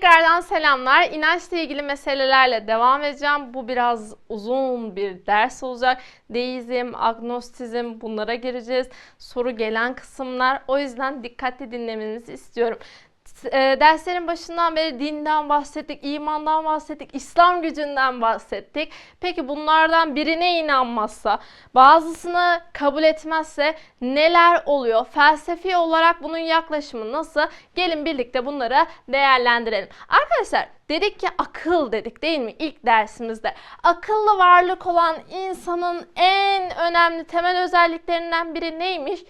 Tekrardan selamlar. İnançla ilgili meselelerle devam edeceğim. Bu biraz uzun bir ders olacak. Deizm, agnostizm bunlara gireceğiz. Soru gelen kısımlar. O yüzden dikkatli dinlemenizi istiyorum. E, derslerin başından beri dinden bahsettik, imandan bahsettik, İslam gücünden bahsettik. Peki bunlardan birine inanmazsa, bazısını kabul etmezse neler oluyor? Felsefi olarak bunun yaklaşımı nasıl? Gelin birlikte bunları değerlendirelim. Arkadaşlar dedik ki akıl dedik değil mi ilk dersimizde? Akıllı varlık olan insanın en önemli temel özelliklerinden biri neymiş?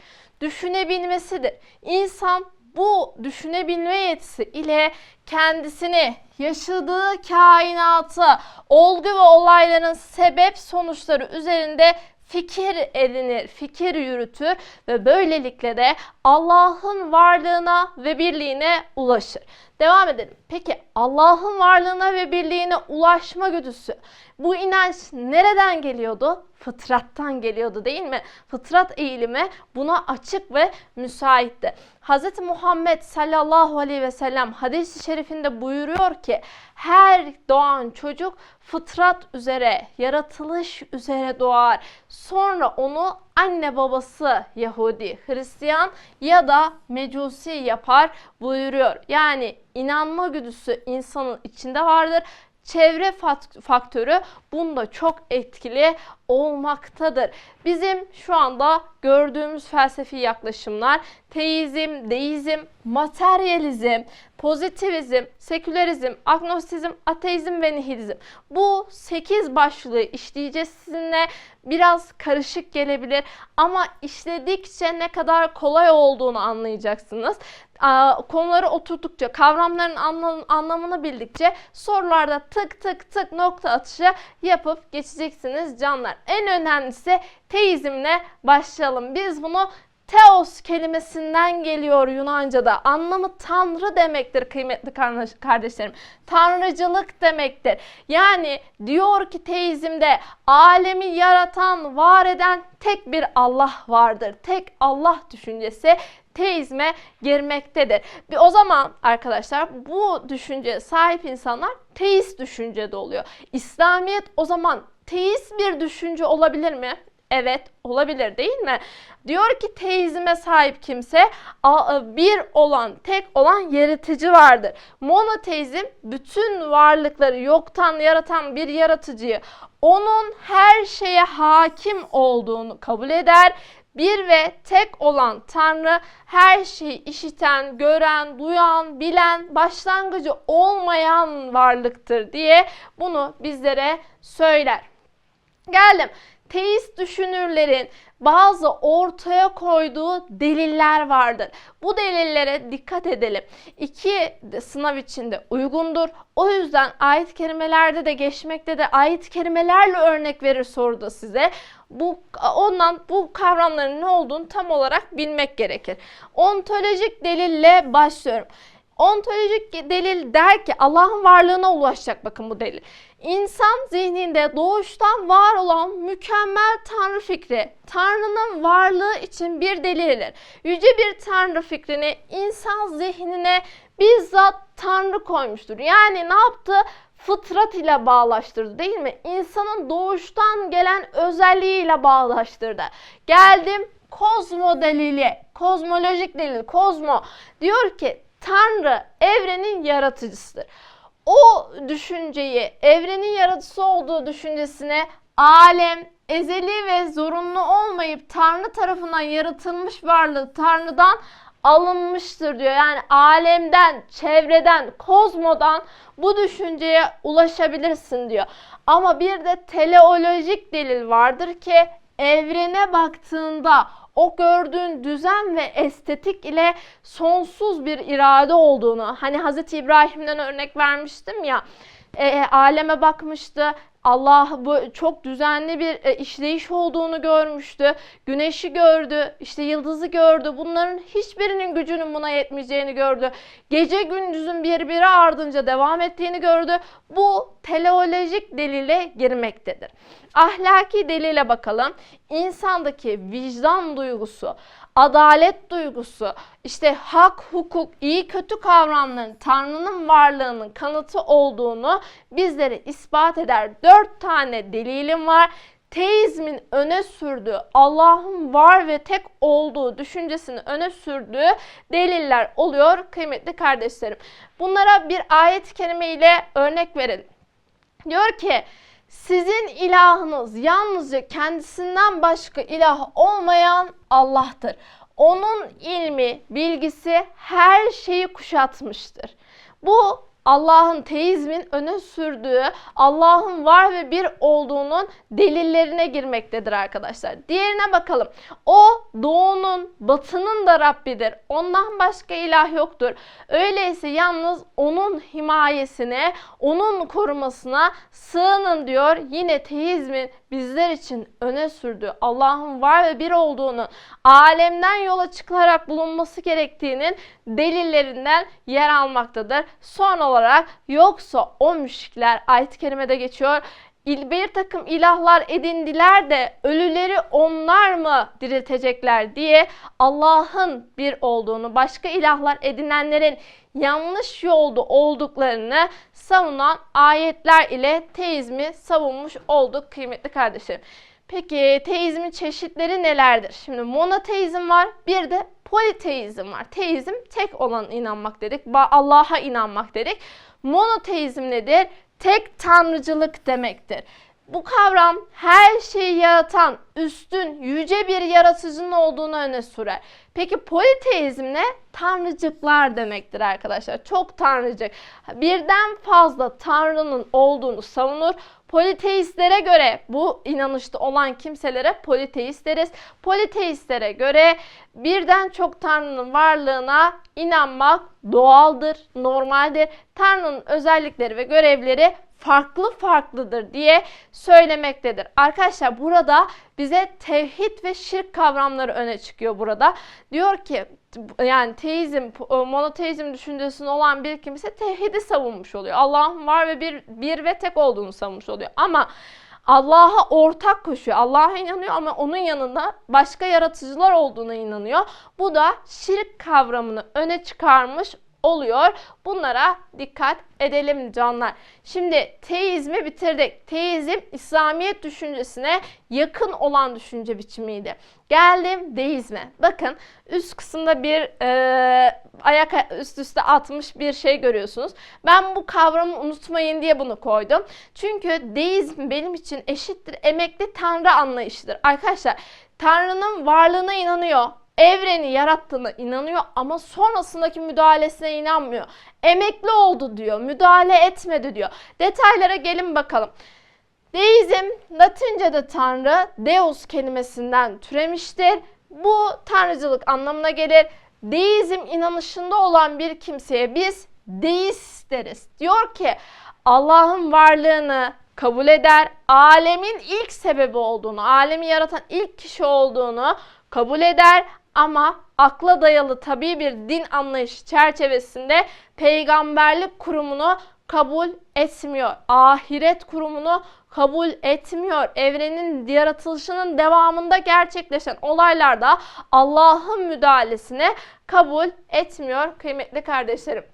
Düşünebilmesidir. İnsan bu düşünebilme yetisi ile kendisini, yaşadığı kainatı, olgu ve olayların sebep sonuçları üzerinde fikir edinir, fikir yürütür ve böylelikle de Allah'ın varlığına ve birliğine ulaşır. Devam edelim. Peki Allah'ın varlığına ve birliğine ulaşma güdüsü bu inanç nereden geliyordu? Fıtrattan geliyordu değil mi? Fıtrat eğilimi buna açık ve müsaitti. Hz. Muhammed sallallahu aleyhi ve sellem hadis-i şerifinde buyuruyor ki her doğan çocuk fıtrat üzere, yaratılış üzere doğar. Sonra onu anne babası Yahudi, Hristiyan ya da Mecusi yapar buyuruyor. Yani inanma güdüsü insanın içinde vardır çevre faktörü bunda çok etkili olmaktadır. Bizim şu anda gördüğümüz felsefi yaklaşımlar teizm, deizm, materyalizm, pozitivizm, sekülerizm, agnostizm, ateizm ve nihilizm. Bu 8 başlığı işleyeceğiz sizinle. Biraz karışık gelebilir ama işledikçe ne kadar kolay olduğunu anlayacaksınız. Konuları oturdukça, kavramların anlamını bildikçe sorularda tık tık tık nokta atışı yapıp geçeceksiniz canlar. En önemlisi teizmle başlayalım. Biz bunu Teos kelimesinden geliyor Yunanca'da. Anlamı tanrı demektir kıymetli kardeşlerim. Tanrıcılık demektir. Yani diyor ki teizmde alemi yaratan, var eden tek bir Allah vardır. Tek Allah düşüncesi teizme girmektedir. Bir o zaman arkadaşlar bu düşünceye sahip insanlar teist düşüncede oluyor. İslamiyet o zaman teist bir düşünce olabilir mi? Evet olabilir değil mi? Diyor ki teizme sahip kimse bir olan, tek olan yaratıcı vardır. Monoteizm bütün varlıkları yoktan yaratan bir yaratıcıyı onun her şeye hakim olduğunu kabul eder bir ve tek olan Tanrı her şeyi işiten, gören, duyan, bilen, başlangıcı olmayan varlıktır diye bunu bizlere söyler. Geldim teist düşünürlerin bazı ortaya koyduğu deliller vardır. Bu delillere dikkat edelim. İki sınav içinde uygundur. O yüzden ayet kelimelerde de geçmekte de ayet kelimelerle örnek verir soruda size. Bu ondan bu kavramların ne olduğunu tam olarak bilmek gerekir. Ontolojik delille başlıyorum. Ontolojik delil der ki Allah'ın varlığına ulaşacak bakın bu delil. İnsan zihninde doğuştan var olan mükemmel tanrı fikri, tanrının varlığı için bir delildir. Yüce bir tanrı fikrini insan zihnine bizzat tanrı koymuştur. Yani ne yaptı? Fıtrat ile bağlaştırdı değil mi? İnsanın doğuştan gelen özelliğiyle bağlaştırdı. Geldim kozmo delili, kozmolojik delil, kozmo diyor ki Tanrı evrenin yaratıcısıdır. O düşünceyi, evrenin yaratıcısı olduğu düşüncesine alem, ezeli ve zorunlu olmayıp Tanrı tarafından yaratılmış varlığı Tanrı'dan alınmıştır diyor. Yani alemden, çevreden, kozmodan bu düşünceye ulaşabilirsin diyor. Ama bir de teleolojik delil vardır ki evrene baktığında o gördüğün düzen ve estetik ile sonsuz bir irade olduğunu hani Hz. İbrahim'den örnek vermiştim ya e, aleme bakmıştı Allah bu çok düzenli bir e, işleyiş olduğunu görmüştü. Güneşi gördü, işte yıldızı gördü. Bunların hiçbirinin gücünün buna yetmeyeceğini gördü. Gece gündüzün birbiri ardınca devam ettiğini gördü. Bu teleolojik delile girmektedir. Ahlaki delile bakalım. İnsandaki vicdan duygusu, adalet duygusu, işte hak, hukuk, iyi kötü kavramların Tanrı'nın varlığının kanıtı olduğunu bizlere ispat eder. Dört tane delilim var. Teizmin öne sürdüğü, Allah'ın var ve tek olduğu düşüncesini öne sürdüğü deliller oluyor kıymetli kardeşlerim. Bunlara bir ayet-i kerime ile örnek verelim. Diyor ki sizin ilahınız yalnızca kendisinden başka ilah olmayan Allah'tır. Onun ilmi, bilgisi her şeyi kuşatmıştır. Bu Allah'ın teizmin öne sürdüğü Allah'ın var ve bir olduğunun delillerine girmektedir arkadaşlar. Diğerine bakalım. O doğunun, batının da Rabbidir. Ondan başka ilah yoktur. Öyleyse yalnız onun himayesine, onun korumasına sığının diyor. Yine teizmin bizler için öne sürdüğü Allah'ın var ve bir olduğunu alemden yola çıkılarak bulunması gerektiğinin delillerinden yer almaktadır. Son olarak yoksa o müşrikler ayet-i kerimede geçiyor bir takım ilahlar edindiler de ölüleri onlar mı diriltecekler diye Allah'ın bir olduğunu, başka ilahlar edinenlerin yanlış yolda olduklarını savunan ayetler ile teizmi savunmuş olduk kıymetli kardeşlerim. Peki teizmin çeşitleri nelerdir? Şimdi monoteizm var, bir de politeizm var. Teizm tek olan inanmak dedik, Allah'a inanmak dedik. Monoteizm nedir? Tek tanrıcılık demektir. Bu kavram her şeyi yaratan üstün, yüce bir yaratıcının olduğunu öne sürer. Peki politeizm ne? Tanrıcıklar demektir arkadaşlar. Çok tanrıcık. Birden fazla tanrının olduğunu savunur. Politeistlere göre bu inanışta olan kimselere politeist deriz. Politeistlere göre birden çok tanrının varlığına inanmak doğaldır, normaldir. Tanrı'nın özellikleri ve görevleri farklı farklıdır diye söylemektedir. Arkadaşlar burada bize tevhid ve şirk kavramları öne çıkıyor burada. Diyor ki yani teizm, monoteizm düşüncesinde olan bir kimse tevhidi savunmuş oluyor. Allah'ın var ve bir, bir ve tek olduğunu savunmuş oluyor. Ama Allah'a ortak koşuyor. Allah'a inanıyor ama onun yanında başka yaratıcılar olduğuna inanıyor. Bu da şirk kavramını öne çıkarmış oluyor. Bunlara dikkat edelim canlar. Şimdi teizmi bitirdik. Teizm İslamiyet düşüncesine yakın olan düşünce biçimiydi. Geldim deizme. Bakın üst kısımda bir e, ayak üst üste atmış bir şey görüyorsunuz. Ben bu kavramı unutmayın diye bunu koydum. Çünkü deizm benim için eşittir emekli tanrı anlayışıdır. Arkadaşlar Tanrı'nın varlığına inanıyor evreni yarattığına inanıyor ama sonrasındaki müdahalesine inanmıyor. Emekli oldu diyor, müdahale etmedi diyor. Detaylara gelin bakalım. Deizm Latince'de tanrı deus kelimesinden türemiştir. Bu tanrıcılık anlamına gelir. Deizm inanışında olan bir kimseye biz deist deriz. Diyor ki Allah'ın varlığını kabul eder. Alemin ilk sebebi olduğunu, alemi yaratan ilk kişi olduğunu kabul eder ama akla dayalı tabi bir din anlayışı çerçevesinde peygamberlik kurumunu kabul etmiyor. Ahiret kurumunu kabul etmiyor. Evrenin yaratılışının devamında gerçekleşen olaylarda Allah'ın müdahalesini kabul etmiyor kıymetli kardeşlerim.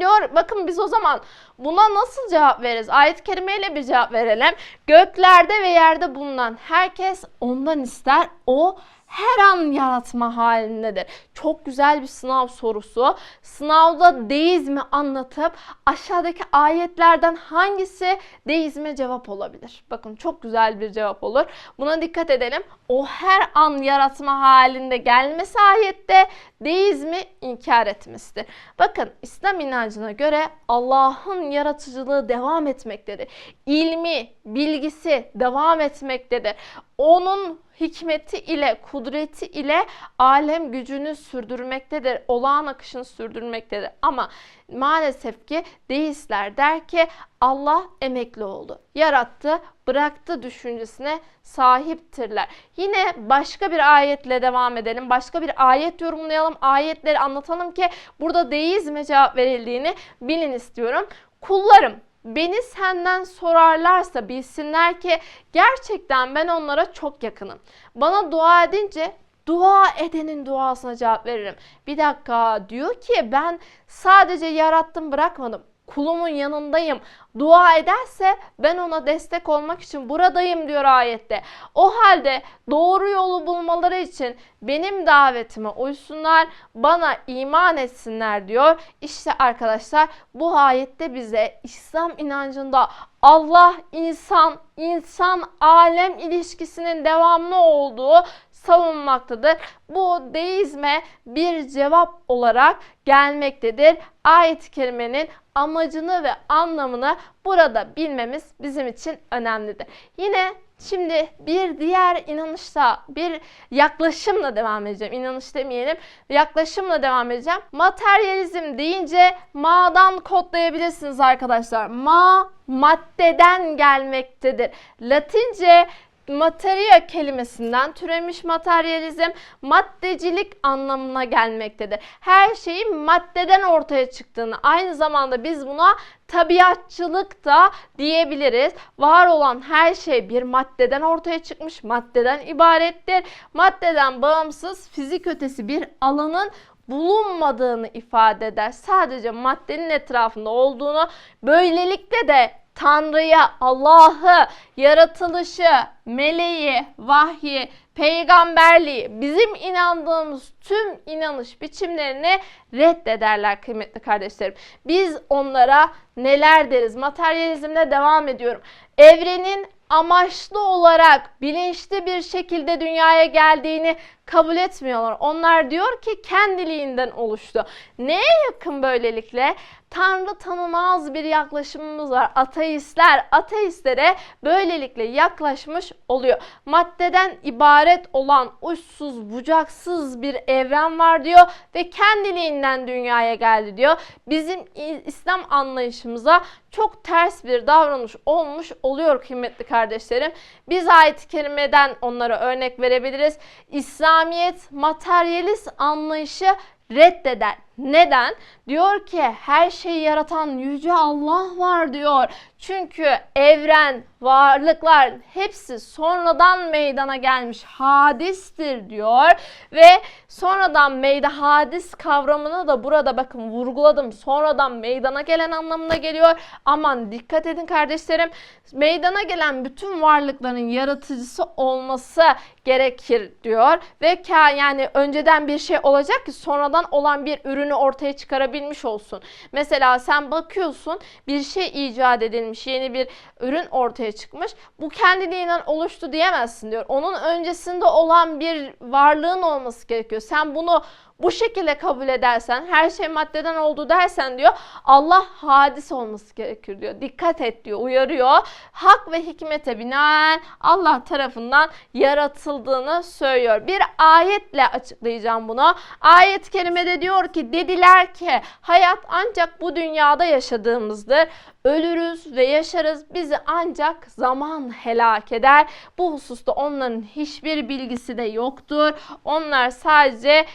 Diyor bakın biz o zaman buna nasıl cevap veririz? Ayet-i kerimeyle bir cevap verelim. Göklerde ve yerde bulunan herkes ondan ister. O her an yaratma halindedir. Çok güzel bir sınav sorusu. Sınavda deizmi anlatıp aşağıdaki ayetlerden hangisi deizme cevap olabilir? Bakın çok güzel bir cevap olur. Buna dikkat edelim. O her an yaratma halinde gelmesi ayette deizmi inkar etmesidir. Bakın İslam inancına göre Allah'ın yaratıcılığı devam etmektedir. İlmi, bilgisi devam etmektedir. onun hikmeti ile, kudreti ile alem gücünü sürdürmektedir. Olağan akışını sürdürmektedir. Ama maalesef ki deistler der ki Allah emekli oldu. Yarattı, bıraktı düşüncesine sahiptirler. Yine başka bir ayetle devam edelim. Başka bir ayet yorumlayalım. Ayetleri anlatalım ki burada deizme cevap verildiğini bilin istiyorum. Kullarım beni senden sorarlarsa bilsinler ki gerçekten ben onlara çok yakınım. Bana dua edince dua edenin duasına cevap veririm. Bir dakika diyor ki ben sadece yarattım bırakmadım. Kulumun yanındayım. Dua ederse ben ona destek olmak için buradayım diyor ayette. O halde doğru yolu bulmaları için benim davetime uysunlar, bana iman etsinler diyor. İşte arkadaşlar bu ayette bize İslam inancında Allah, insan, insan alem ilişkisinin devamlı olduğu savunmaktadır. Bu deizme bir cevap olarak gelmektedir. Ayet-i kerimenin amacını ve anlamını burada bilmemiz bizim için önemlidir. Yine Şimdi bir diğer inanışla, bir yaklaşımla devam edeceğim. İnanış demeyelim. Yaklaşımla devam edeceğim. Materyalizm deyince ma'dan kodlayabilirsiniz arkadaşlar. Ma maddeden gelmektedir. Latince materia kelimesinden türemiş materyalizm maddecilik anlamına gelmektedir. Her şeyin maddeden ortaya çıktığını aynı zamanda biz buna tabiatçılık da diyebiliriz. Var olan her şey bir maddeden ortaya çıkmış, maddeden ibarettir. Maddeden bağımsız fizik ötesi bir alanın bulunmadığını ifade eder. Sadece maddenin etrafında olduğunu, böylelikle de Tanrı'ya, Allah'ı, yaratılışı, meleği, vahyi, peygamberliği, bizim inandığımız tüm inanış biçimlerini reddederler kıymetli kardeşlerim. Biz onlara neler deriz? Materyalizmle devam ediyorum. Evrenin amaçlı olarak bilinçli bir şekilde dünyaya geldiğini kabul etmiyorlar. Onlar diyor ki kendiliğinden oluştu. Neye yakın böylelikle? Tanrı tanımaz bir yaklaşımımız var. Ateistler ateistlere böylelikle yaklaşmış oluyor. Maddeden ibaret olan uçsuz bucaksız bir evren var diyor ve kendiliğinden dünyaya geldi diyor. Bizim İslam anlayışımıza çok ters bir davranış olmuş oluyor kıymetli kardeşlerim. Biz ayet-i kerimeden onlara örnek verebiliriz. İslamiyet materyalist anlayışı reddeder. Neden? Diyor ki her şeyi yaratan yüce Allah var diyor. Çünkü evren, varlıklar hepsi sonradan meydana gelmiş hadistir diyor ve sonradan meyda hadis kavramını da burada bakın vurguladım. Sonradan meydana gelen anlamına geliyor. Aman dikkat edin kardeşlerim. Meydana gelen bütün varlıkların yaratıcısı olması gerekir diyor ve yani önceden bir şey olacak ki sonradan olan bir ürünü ortaya çıkarabilmiş olsun. Mesela sen bakıyorsun bir şey icat edilmiş, yeni bir ürün ortaya çıkmış. Bu kendiliğinden oluştu diyemezsin diyor. Onun öncesinde olan bir varlığın olması gerekiyor. Sen bunu bu şekilde kabul edersen, her şey maddeden oldu dersen diyor, Allah hadis olması gerekir diyor. Dikkat et diyor, uyarıyor. Hak ve hikmete binaen Allah tarafından yaratıldığını söylüyor. Bir ayetle açıklayacağım bunu. Ayet-i kerimede diyor ki, dediler ki hayat ancak bu dünyada yaşadığımızdır. Ölürüz ve yaşarız. Bizi ancak zaman helak eder. Bu hususta onların hiçbir bilgisi de yoktur. Onlar sadece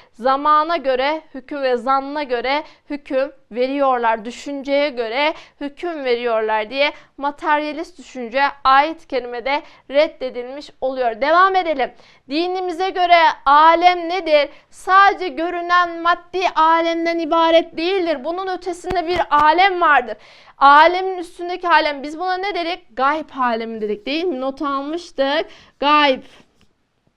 zamana göre, hüküm ve zannına göre hüküm veriyorlar. Düşünceye göre hüküm veriyorlar diye materyalist düşünce ayet kerimede reddedilmiş oluyor. Devam edelim. Dinimize göre alem nedir? Sadece görünen maddi alemden ibaret değildir. Bunun ötesinde bir alem vardır. Alemin üstündeki alem biz buna ne dedik? Gayb alemi dedik değil mi? Not almıştık. Gayb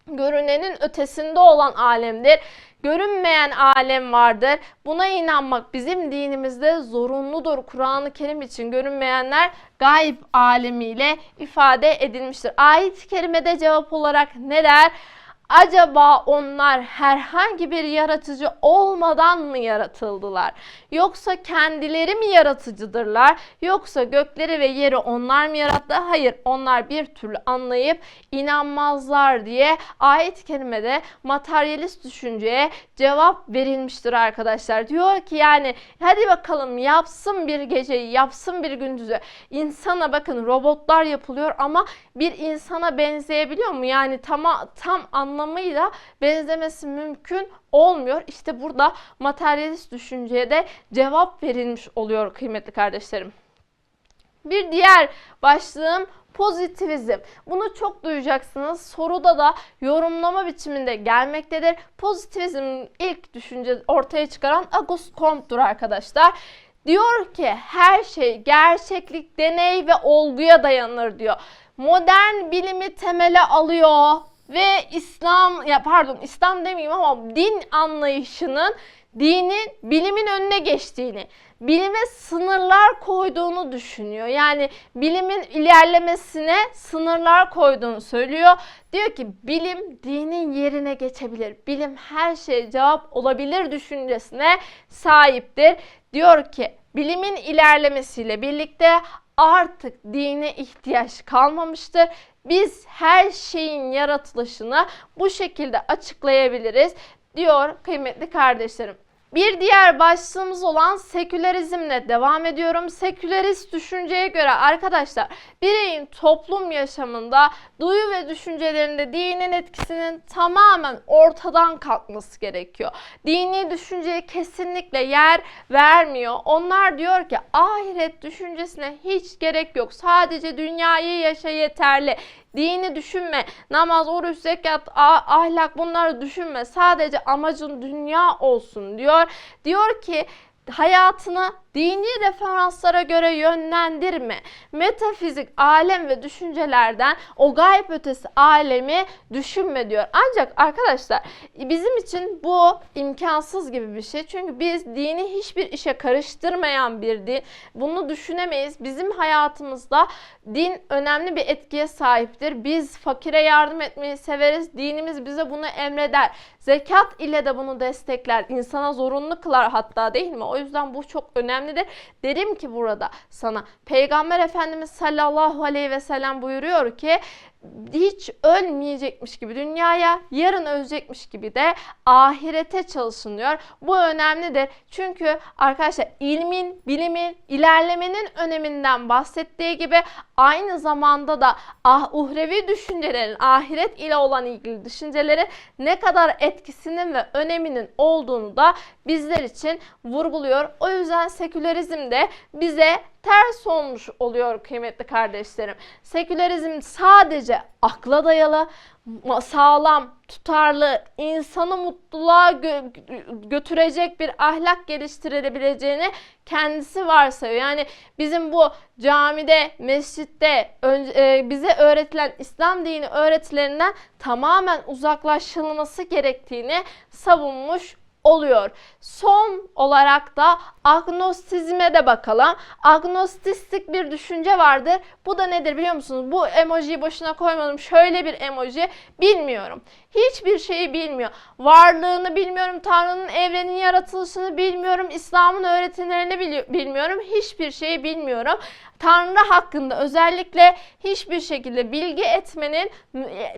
görünenin ötesinde olan alemdir. Görünmeyen alem vardır. Buna inanmak bizim dinimizde zorunludur. Kur'an-ı Kerim için görünmeyenler gayb alemiyle ifade edilmiştir. Ayet-i kerimede cevap olarak ne der? Acaba onlar herhangi bir yaratıcı olmadan mı yaratıldılar? Yoksa kendileri mi yaratıcıdırlar? Yoksa gökleri ve yeri onlar mı yarattı? Hayır, onlar bir türlü anlayıp inanmazlar diye ayet-i kerimede materyalist düşünceye cevap verilmiştir arkadaşlar. Diyor ki yani hadi bakalım yapsın bir geceyi, yapsın bir gündüzü. İnsana bakın robotlar yapılıyor ama bir insana benzeyebiliyor mu? Yani tam, tam anlamıyla benzemesi mümkün olmuyor. İşte burada materyalist düşünceye de cevap verilmiş oluyor kıymetli kardeşlerim. Bir diğer başlığım pozitivizm. Bunu çok duyacaksınız. Soruda da yorumlama biçiminde gelmektedir. Pozitivizmin ilk düşünce ortaya çıkaran Auguste Comte'dur arkadaşlar. Diyor ki her şey gerçeklik, deney ve olguya dayanır diyor. Modern bilimi temele alıyor ve İslam ya pardon İslam demeyeyim ama din anlayışının dinin bilimin önüne geçtiğini, bilime sınırlar koyduğunu düşünüyor. Yani bilimin ilerlemesine sınırlar koyduğunu söylüyor. Diyor ki bilim dinin yerine geçebilir. Bilim her şeye cevap olabilir düşüncesine sahiptir. Diyor ki bilimin ilerlemesiyle birlikte artık dine ihtiyaç kalmamıştır. Biz her şeyin yaratılışını bu şekilde açıklayabiliriz diyor kıymetli kardeşlerim. Bir diğer başlığımız olan sekülerizmle devam ediyorum. Sekülerist düşünceye göre arkadaşlar bireyin toplum yaşamında duyu ve düşüncelerinde dinin etkisinin tamamen ortadan kalkması gerekiyor. Dini düşünceye kesinlikle yer vermiyor. Onlar diyor ki ahiret düşüncesine hiç gerek yok. Sadece dünyayı yaşa yeterli. Dini düşünme. Namaz, oruç, zekat, ahlak bunları düşünme. Sadece amacın dünya olsun diyor. Diyor ki hayatını dini referanslara göre yönlendirme. Metafizik alem ve düşüncelerden o gayb ötesi alemi düşünme diyor. Ancak arkadaşlar bizim için bu imkansız gibi bir şey. Çünkü biz dini hiçbir işe karıştırmayan bir din. Bunu düşünemeyiz. Bizim hayatımızda din önemli bir etkiye sahiptir. Biz fakire yardım etmeyi severiz. Dinimiz bize bunu emreder. Zekat ile de bunu destekler. İnsana zorunlu kılar hatta değil mi? O yüzden bu çok önemlidir. Derim ki burada sana Peygamber Efendimiz sallallahu aleyhi ve sellem buyuruyor ki hiç ölmeyecekmiş gibi dünyaya yarın ölecekmiş gibi de ahirete çalışılıyor. Bu önemlidir. Çünkü arkadaşlar ilmin, bilimin, ilerlemenin öneminden bahsettiği gibi aynı zamanda da ah, uhrevi düşüncelerin, ahiret ile olan ilgili düşüncelerin ne kadar etkisinin ve öneminin olduğunu da bizler için vurguluyor. O yüzden sekülerizm de bize ters olmuş oluyor kıymetli kardeşlerim. Sekülerizm sadece akla dayalı, sağlam, tutarlı, insanı mutluluğa gö götürecek bir ahlak geliştirebileceğini kendisi varsayıyor. Yani bizim bu camide, mescitte e, bize öğretilen İslam dini öğretilerinden tamamen uzaklaşılması gerektiğini savunmuş oluyor. Son olarak da agnostizme de bakalım. Agnostistik bir düşünce vardır. Bu da nedir biliyor musunuz? Bu emojiyi boşuna koymadım. Şöyle bir emoji. Bilmiyorum. Hiçbir şeyi bilmiyor. Varlığını bilmiyorum. Tanrı'nın evrenin yaratılışını bilmiyorum. İslam'ın öğretilerini bilmiyorum. Hiçbir şeyi bilmiyorum. Tanrı hakkında özellikle hiçbir şekilde bilgi etmenin,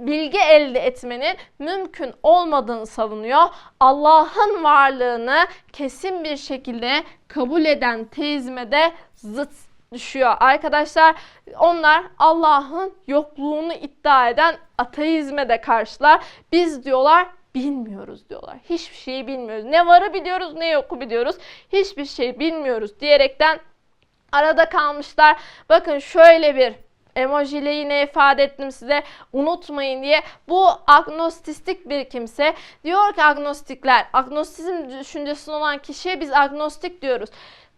bilgi elde etmenin mümkün olmadığını savunuyor. Allah'ın varlığını kesin bir şekilde kabul eden teizme de zıt düşüyor. Arkadaşlar onlar Allah'ın yokluğunu iddia eden ateizme de karşılar. Biz diyorlar bilmiyoruz diyorlar. Hiçbir şeyi bilmiyoruz. Ne varı biliyoruz ne yoku biliyoruz. Hiçbir şey bilmiyoruz diyerekten arada kalmışlar. Bakın şöyle bir emojiyle yine ifade ettim size unutmayın diye. Bu agnostistik bir kimse. Diyor ki agnostikler, agnostizm düşüncesi olan kişiye biz agnostik diyoruz.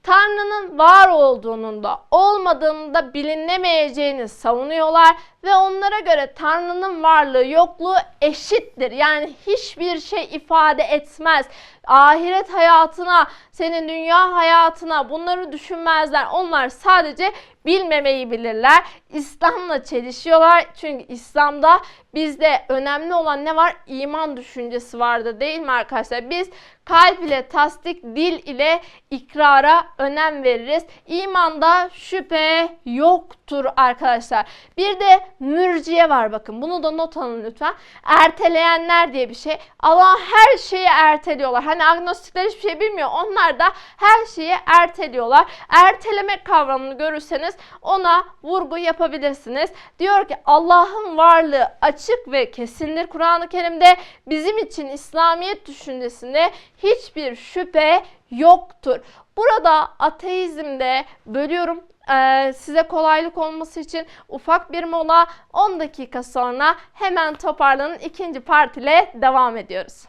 Tanrı'nın var olduğunun da olmadığını da bilinemeyeceğini savunuyorlar ve onlara göre Tanrı'nın varlığı yokluğu eşittir. Yani hiçbir şey ifade etmez. Ahiret hayatına, senin dünya hayatına bunları düşünmezler. Onlar sadece bilmemeyi bilirler. İslam'la çelişiyorlar. Çünkü İslam'da bizde önemli olan ne var? İman düşüncesi vardı değil mi arkadaşlar? Biz kalp ile tasdik, dil ile ikrara önem veririz. İmanda şüphe yoktur arkadaşlar. Bir de mürciye var bakın. Bunu da not alın lütfen. Erteleyenler diye bir şey. Allah her şeyi erteliyorlar. Hani agnostikler hiçbir şey bilmiyor. Onlar da her şeyi erteliyorlar. Erteleme kavramını görürseniz ona vurgu yapabilirsiniz. Diyor ki Allah'ın varlığı açık ve kesindir Kur'an-ı Kerim'de. Bizim için İslamiyet düşüncesinde hiçbir şüphe yoktur. Burada ateizmde bölüyorum Ee, size kolaylık olması için ufak bir mola 10 dakika sonra hemen toparlanın ikinci part ile devam ediyoruz.